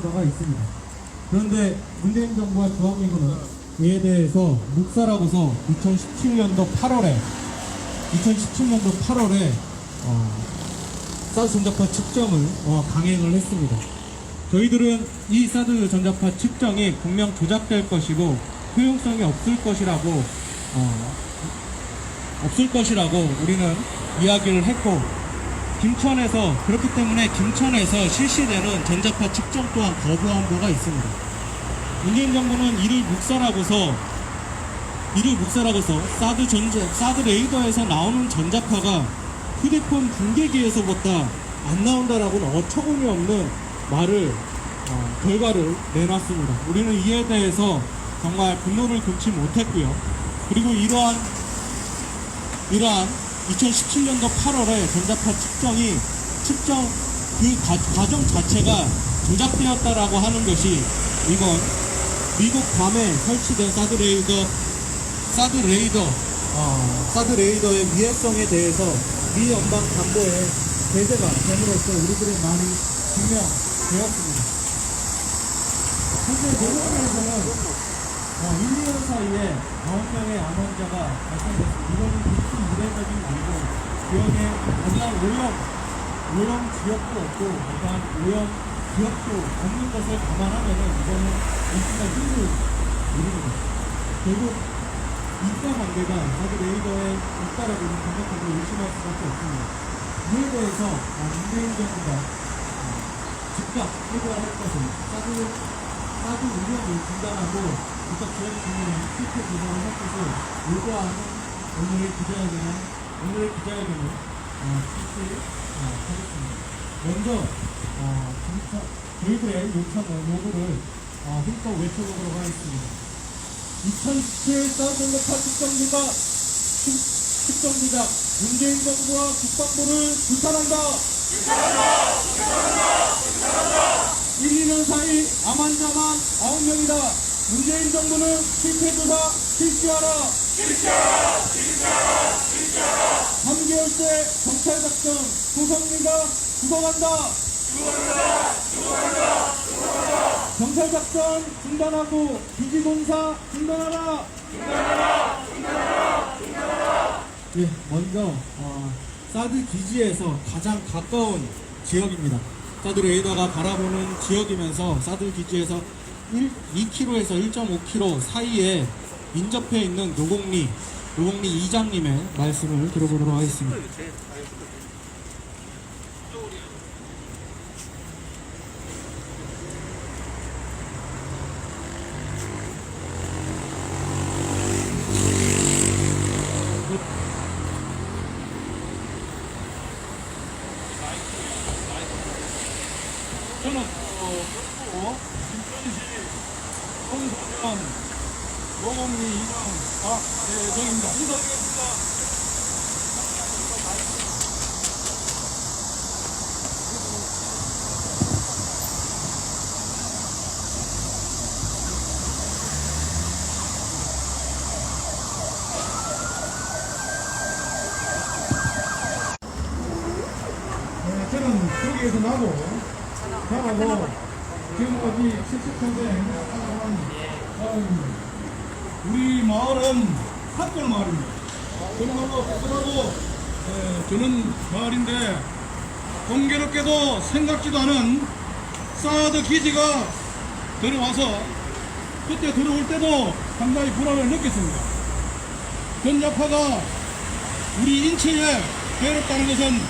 바가 있습니다. 그런데 문재인 정부와 주한미군은 이에 대해서 묵살하고서 2017년도 8월에 2017년도 8월에 어, 사드 전자파 측정을 어, 강행을 했습니다. 저희들은 이 사드 전자파 측정이 분명 조작될 것이고 효용성이 없을 것이라고 어, 없을 것이라고 우리는 이야기를 했고 김천에서 그렇기 때문에 김천에서 실시되는 전자파 측정 또한 거부한 바가 있습니다. 문재인 정부는 이를 묵살하고서 이를 묵살하고서 사드 전자 사드 레이더에서 나오는 전자파가 휴대폰 분계기에서보다 안 나온다라고는 어처구니 없는 말을 어, 결과를 내놨습니다. 우리는 이에 대해서 정말 분노를 금치 못했고요. 그리고 이러한 이러한 2017년도 8월에 전자파 측정이 측정 그 과, 과정 자체가 조작되었다라고 하는 것이 이건 미국 밤에 설치된 사드 레이더 사드 레이더 어, 사드 레이더의 위해성에 대해서 미 연방 정부의 제재가 됨으로써 우리들의 많이 증명되었습니다. 현재 미국에서는 어, 1, 2년 사이에 9명의 암환자가 발생됐습니다. 이거는 극히 이례적인 일이고 지역에 어떠한 오염, 오염 지역도 없고 어떠한 오염 기업도 없는 것을 감안하면은 이거는 있기가 힘든 일입니다. 결국 이과 관계가 사드 레이더에 있다라고 생각하고 의심할 수밖에 없습니다. 이에 대해서 어, 문재인 정부가 어, 즉각 해결할 것은 사드 운영을 중단하고 국가 지원 국민의 실패 조사를 할 것을 요구하는 오늘의 기자회견 오늘의 기자회견을 어, 실시하겠습니다. 먼저 어, 김차, 저희들의 요청을 요구를 어, 힘써 외쳐보도록 하겠습니다. 2017 사드전자파 측정기가 측- 측정기자 문재인 정부와 국방부를 불탄한다. 1, 2년 암 환자만 9명이다. 문재인 정부는 실패 조사 실시하라. 실시하라. 실시하라. 실시하라. 3개월째 경찰 작전 조성리가 죽어간다. 경찰 작전 중단하고 기지 공사 중단하라. 중단하라. 중단하라. 중단하라. 예, 먼저 어, 사드 기지에서 가장 가까운 지역입니다. 사드 레이더가 바라보는 지역이면서 사드 기지에서 1, 2km에서 1.5km 사이에 인접해 있는 노공리 노공리 이장님의 말씀을 들어보도록 하겠습니다. 2번 노공리 2번 박대정입니다. 인사드리겠습니다. 네, 저는 여기에서 나고 나가고 지금까지 실습 현장에 우리 마을은 학교 마을입니다. 정말로 깨끗하고 에, 저는 마을인데 공교롭게도 생각지도 않은 사드 기지가 들어와서 그때 들어올 때도 상당히 불안을 느꼈습니다. 전자파가 우리 인체에 괴롭다는 것은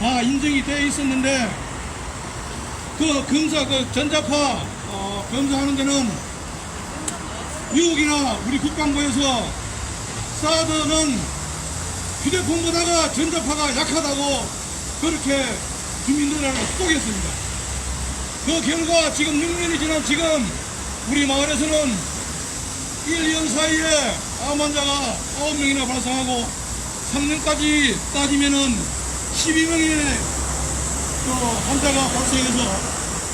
다 인정이 되어 있었는데 그 검사 그 전자파 어, 검사하는 데는 미국이나 우리 국방부에서 사드는 휴대폰보다가 전자파가 약하다고 그렇게 주민들을 속였습니다. 그 결과 지금 6년이 지난 지금 우리 마을에서는 1, 2년 사이에 암 환자가 9명이나 발생하고 3년까지 따지면은 12명의 또 환자가 발생해서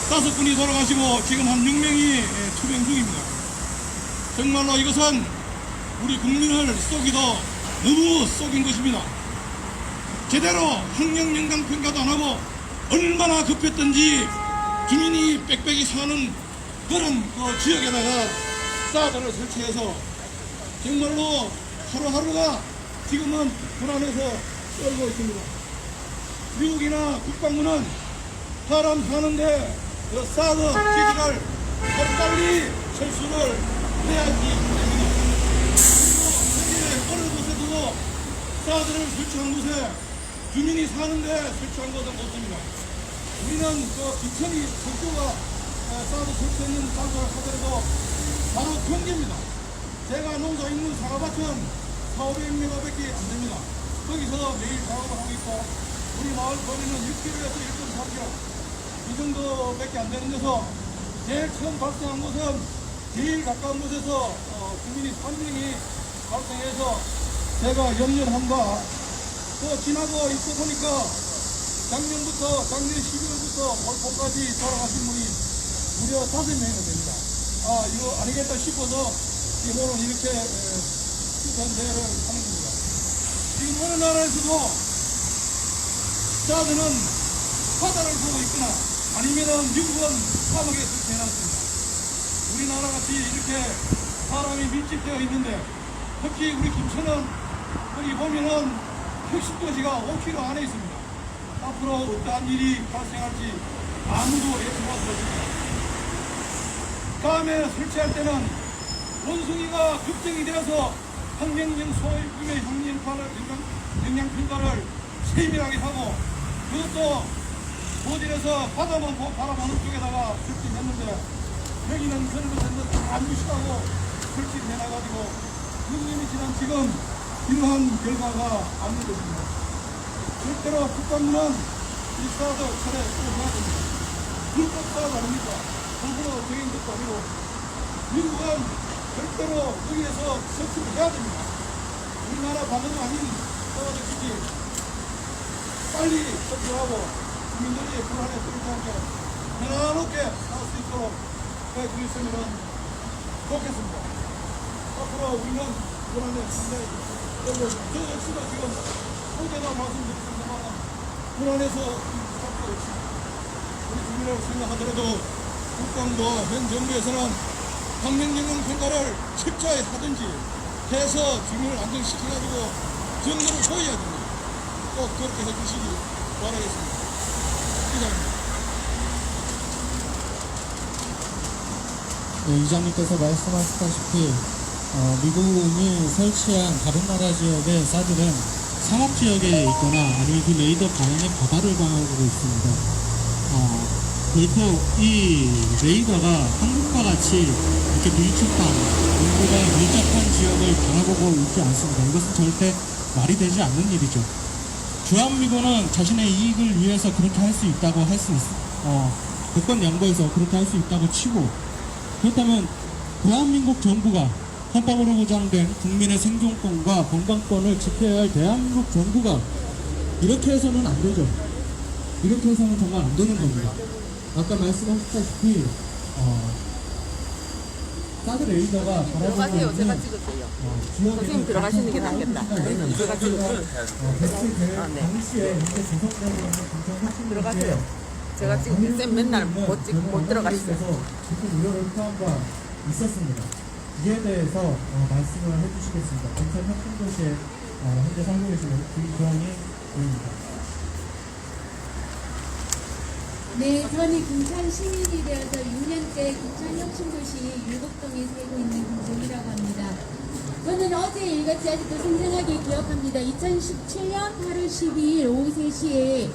다섯 분이 돌아가시고 지금 한 6명이 투병 중입니다. 정말로 이것은 우리 국민을 쏘기도 너무 쏘긴 것입니다. 제대로 환경영향 평가도 안 하고 얼마나 급했던지 주민이 빽빽이 사는 그런 그 지역에다가 사드를 설치해서 정말로 하루하루가 지금은 불안해서 떨고 있습니다. 미국이나 국방부는 사람 사는데 그 사드 기지를 빨리 철수를 해야지 사드를 설치한 곳에 주민이 사는데 설치한 것은 없습니다. 우리는 그 기천이 철도가 사드 설치했는 장소를 하더라도 바로 경계입니다. 제가 농사 있는 사과밭은 4, 500m밖에 안 됩니다. 거기서 매일 작업을 하고 있고 우리 마을 거리는 6km에서 1.4km 이 정도밖에 안 되는 데서 제일 처음 발생한 곳은 제일 가까운 곳에서 어, 주민이 3명이 발생해서 제가 염려한다. 또 지나고 있고 보니까 작년부터 작년 12월부터 올 봄까지 돌아가신 분이 무려 다섯 명이나 됩니다. 아 이거 아니겠다 싶어서 이번은 이렇게 수산 대회를 하는 겁니다. 지금 어느 나라에서도 사드는 바다를 보고 있거나 아니면은 미국은 사막에 설치해놨습니다. 우리나라 같이 이렇게 사람이 밀집되어 있는데 특히 우리 김천은 여기 보면은 혁신도시가 5km 안에 있습니다. 앞으로 어떠한 일이 발생할지 아무도 예측할 수 없습니다. 다음에 설치할 때는 원숭이가 급증이 되어서 환경영 소유금의 영양파를, 영양 평가를 세밀하게 하고 그것도 모델에서 바다만 보- 바라보는 쪽에다가 설치했는데 여기는 그런 것은 다 무시하고 설치를 해놔가지고 6년이 지난 지금 이러한 결과가 안 되겠습니다. 절대로 국방부는 이 철에 꼭 해야 됩니다. 불법 사업 아닙니까? 정부로 정인 것도 아니고 미국은 절대로 여기에서 설치를 해야 됩니다. 우리나라 반응이 아닌 사업을 지지 빨리 설치하고 국민들이 불안에 떨지 않게 편안하게 살 수 있도록 해 주셨으면 좋겠습니다. 앞으로 우리는 불안에 상당히 떨고 저 역시도 지금 어제도 말씀드렸습니다만 불안해서 있습니다. 우리 주민을 생각하더라도 국방부와 현 정부에서는 방명경영 평가를 철저히 하든지 해서 주민을 안정시켜가지고 정보를 보여야 됩니다. 꼭 그렇게 해주시기 바라겠습니다. 이상입니다. 네, 이장님께서 말씀하셨다시피 어, 미국이 설치한 다른 나라 지역의 사드는 상업 지역에 있거나 아니면 그 레이더 방향의 바다를 방하고 있습니다. 어, 결코 이 레이더가 한국과 같이 이렇게 밀집한 인구가 밀접한 지역을 바라보고 있지 않습니다. 이것은 절대 말이 되지 않는 일이죠. 주한미군은 자신의 이익을 위해서 그렇게 할 수 있다고 할 수 있, 어, 조건 양보해서 그렇게 할 수 있다고 치고 그렇다면 대한민국 정부가 헌법으로 보장된 국민의 생존권과 건강권을 지켜야 할 대한민국 정부가 이렇게 해서는 안 되죠. 이렇게 해서는 정말 안 되는 겁니다. 아까 말씀하셨다시피 어, 사드 레이더가 들어가세요. 제가 찍을게요. 어, 선생님 들어가시는 게 낫겠다. 제가 지금 어, 배치될 아, 네. 당시에 공천 혁신 들어가세요. 제가 지금 쌤 맨날 못 찍- 못 들어가시죠. 깊은 우려를 표한 바 있었습니다. 이에 대해서 어, 말씀을 해주시겠습니다. 공천 혁신도시에 어, 현재 살고 계시는 김주환이 보입니다. 네, 저는 김천 시민이 되어서 6년째 김천 혁신도시 율곡동에 살고 있는 김종이라고 합니다. 저는 어제 일같이 아직도 생생하게 기억합니다. 2017년 8월 12일 오후 3시에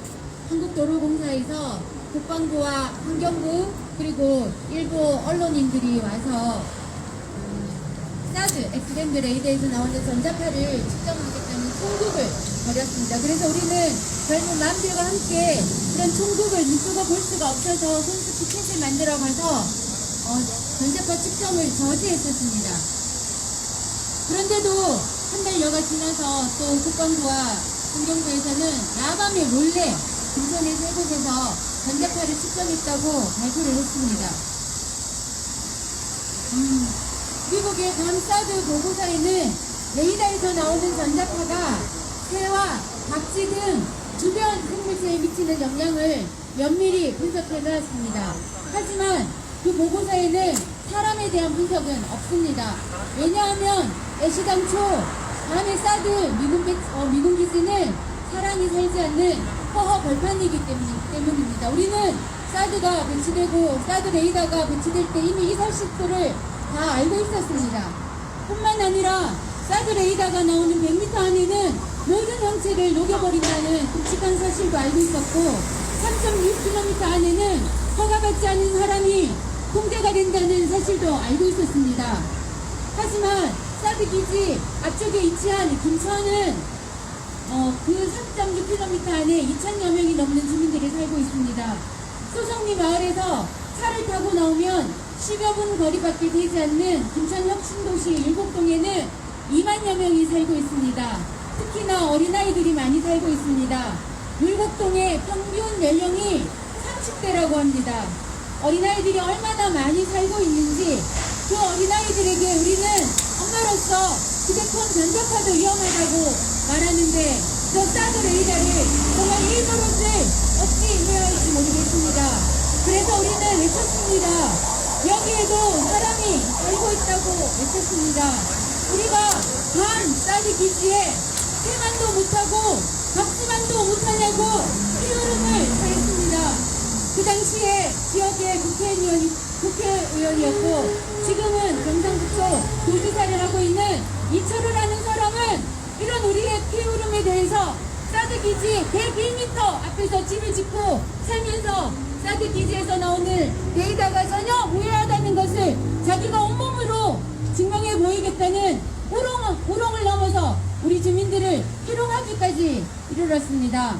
한국도로공사에서 국방부와 환경부 그리고 일부 언론인들이 와서 사드 엑스랜드 레이더에서 나오는 전자파를 측정하겠다는 총국을 벌였습니다. 그래서 우리는 젊은 남들과 함께 그런 총국을 눈뜨고 볼 수가 없어서 손수 피켓을 만들어 가서 어, 전자파 측정을 저지했었습니다. 그런데도 한 달여가 지나서 또 국방부와 환경부에서는 야밤에 몰래 세 곳에서 전자파를 측정했다고 발표를 했습니다. 음, 미국의 감사드 보고서에는 레이더에서 나오는 전자파가 새와 박쥐 등 주변 생물체에 미치는 영향을 면밀히 분석해 나왔습니다. 하지만 그 보고서에는 사람에 대한 분석은 없습니다. 왜냐하면 애시 당초 밤에 사드 미군, 배, 어, 미군 기지는 사람이 살지 않는 허허 벌판이기 때문, 때문입니다. 우리는 사드가 배치되고 사드 레이더가 배치될 때 이미 이 사실들을 다 알고 있었습니다. 뿐만 아니라 사드 레이더가 나오는 100m 안에는 모든 형체를 녹여버린다는 끔찍한 사실도 알고 있었고 3.6km 안에는 허가받지 않은 사람이 통제가 된다는 사실도 알고 있었습니다. 하지만 사드 기지 앞쪽에 위치한 김천은 어, 그 3.6km 안에 2천여 명이 넘는 주민들이 살고 있습니다. 소성리 마을에서 차를 타고 나오면 10여 분 거리밖에 되지 않는 김천 혁신도시 일곡동에는 2만여 명이 살고 있습니다. 특히나 어린아이들이 많이 살고 있습니다. 물곡동의 평균 연령이 30대라고 합니다. 어린아이들이 얼마나 많이 살고 있는지 그 어린아이들에게 우리는 엄마로서 휴대폰 전자파도 위험하다고 말하는데 저 사드 레이더를 정말 일버릇을 어찌 해야 할지 모르겠습니다. 그래서 우리는 외쳤습니다. 여기에도 사람이 살고 있다고 외쳤습니다. 우리가 밤 사드 기지에 세만도 못하고 박지만도 못하냐고 피오름을 하였습니다. 그 당시에 지역의 국회의원이, 국회의원이었고 지금은 경상북도 도지사를 하고 있는 사람은 이런 우리의 피오름에 대해서 사드 기지 101m 앞에서 집을 짓고 살면서 사드 기지에서 나오는 데이터가 전혀 무해하다는 것을 자기가 온몸으로 증명해 보이겠다는 우롱, 우롱을 넘어서 우리 주민들을 희롱하기까지 이르렀습니다.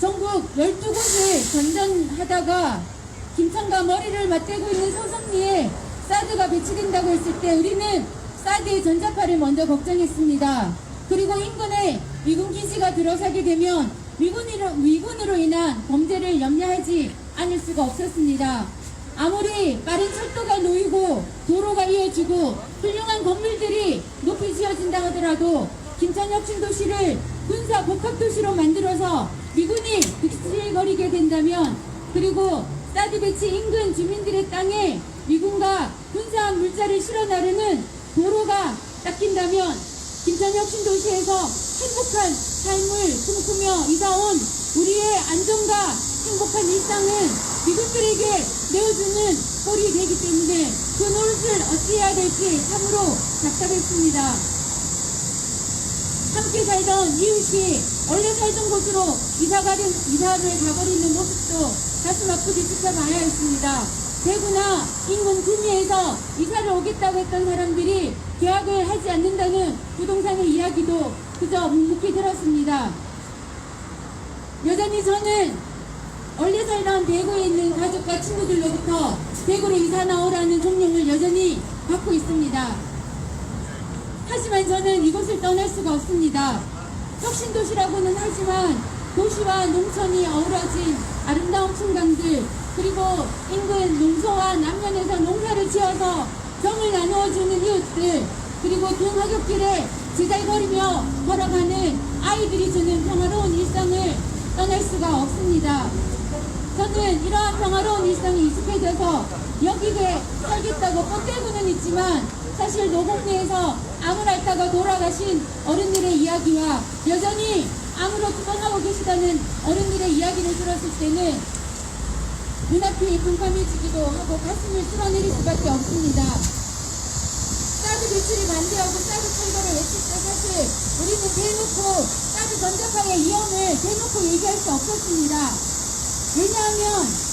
전국 12곳을 전전하다가 김천과 머리를 맞대고 있는 소성리에 사드가 배치된다고 했을 때 우리는 사드의 전자파를 먼저 걱정했습니다. 그리고 인근에 미군 기지가 들어서게 되면 미군으로, 미군으로 인한 범죄를 염려하지 않을 수가 없었습니다. 아무리 빠른 철도가 놓이고 도로가 이어지고 훌륭한 건물들이 높이 지어진다 하더라도 김천혁신 도시를 군사 복합 도시로 만들어서 미군이 득실거리게 된다면 그리고 사드 배치 인근 주민들의 땅에 미군과 군사한 물자를 실어 나르는 도로가 닦인다면 김천혁신 도시에서 행복한 삶을 꿈꾸며 이사온 우리의 안정과 행복한 일상은 미국들에게 내어주는 꼴이 되기 때문에 그 노릇을 어찌해야 될지 참으로 답답했습니다. 함께 살던 이웃이 원래 살던 곳으로 이사가는, 이사를 가버리는 모습도 가슴 아프게 지켜봐야 했습니다. 대구나 인근 구미에서 이사를 오겠다고 했던 사람들이 계약을 하지 않는다는 부동산의 이야기도 그저 묵묵히 들었습니다. 여전히 저는 살던 대구에 있는 가족과 친구들로부터 대구로 이사 나오라는 종용을 여전히 받고 있습니다. 하지만 저는 이곳을 떠날 수가 없습니다. 혁신도시라고는 하지만 도시와 농촌이 어우러진 아름다운 풍광들 그리고 인근 농소와 남면에서 농사를 지어서 정을 나누어주는 이웃들 그리고 등하굣길에 제잘거리며 걸어가는 아이들이 주는 평화로운 일상을 떠날 수가 없습니다. 저는 이러한 평화로운 일상이 익숙해져서 여기에 살겠다고 뻗대고는 있지만 사실 노동리에서 암을 앓다가 돌아가신 어른들의 이야기와 여전히 암으로 투병하고 계시다는 어른들의 이야기를 들었을 때는 눈앞이 캄캄해지기도 하고 가슴을 쓸어내릴 수밖에 없습니다. 사드 배출을 반대하고 사드 철거를 외칠 때 사실 우리는 대놓고 사드 전자파의 위험을 대놓고 얘기할 수 없었습니다. 왜냐하면